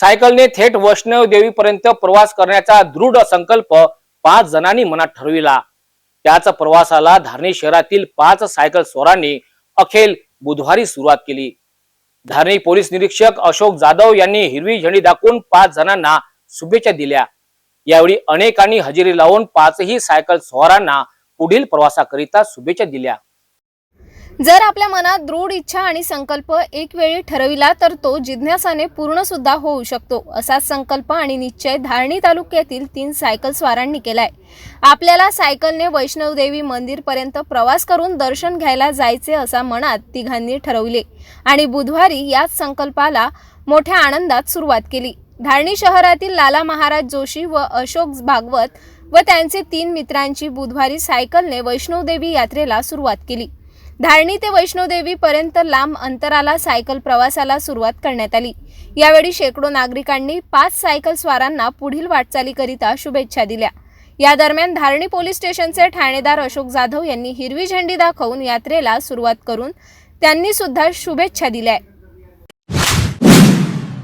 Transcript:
सायकलने थेट वैष्णव देवीपर्यंत प्रवास करण्याचा दृढ संकल्प पाच जणांनी मनात ठरविला. त्याच प्रवासाला धारणी शहरातील पाच सायकल स्वारांनी अखेर बुधवारी सुरुवात केली. धारणी पोलीस निरीक्षक अशोक जाधव यांनी हिरवी झेंडी दाखवून पाच जणांना शुभेच्छा दिल्या. यावेळी अनेकांनी हजेरी लावून पाचही सायकल स्वारांना पुढील प्रवासाकरिता शुभेच्छा दिल्या. जर आपल्या मनात दृढ इच्छा आणि संकल्प एक वेळी ठरविला तर तो जिज्ञासाने पूर्ण सुद्धा होऊ शकतो असाच संकल्प आणि निश्चय धारणी तालुक्यातील तीन सायकल स्वारांनी केलाय. आपल्याला सायकलने वैष्णवदेवी मंदिरपर्यंत प्रवास करून दर्शन घ्यायला जायचे असा मनात तिघांनी ठरवले आणि बुधवारी याच संकल्पाला मोठ्या आनंदात सुरुवात केली. धारणी शहरातील लाला महाराज जोशी व अशोक भागवत व त्यांचे तीन मित्रांची बुधवारी सायकलने वैष्णवदेवी यात्रेला सुरुवात केली. धारणी ते वैष्णोदेवी पर्यंत लांब अंतराला सायकल प्रवासाला सुरुवात करण्यात आली. यावेळी शेकडो नागरिकांनी पाच सायकल स्वारांना पुढील वाटचालीकरिता शुभेच्छा दिल्या. या दरम्यान धारणी पोलीस स्टेशनचे ठाणेदार अशोक जाधव यांनी हिरवी झेंडी दाखवून यात्रेला सुरुवात करून त्यांनी सुद्धा शुभेच्छा दिल्या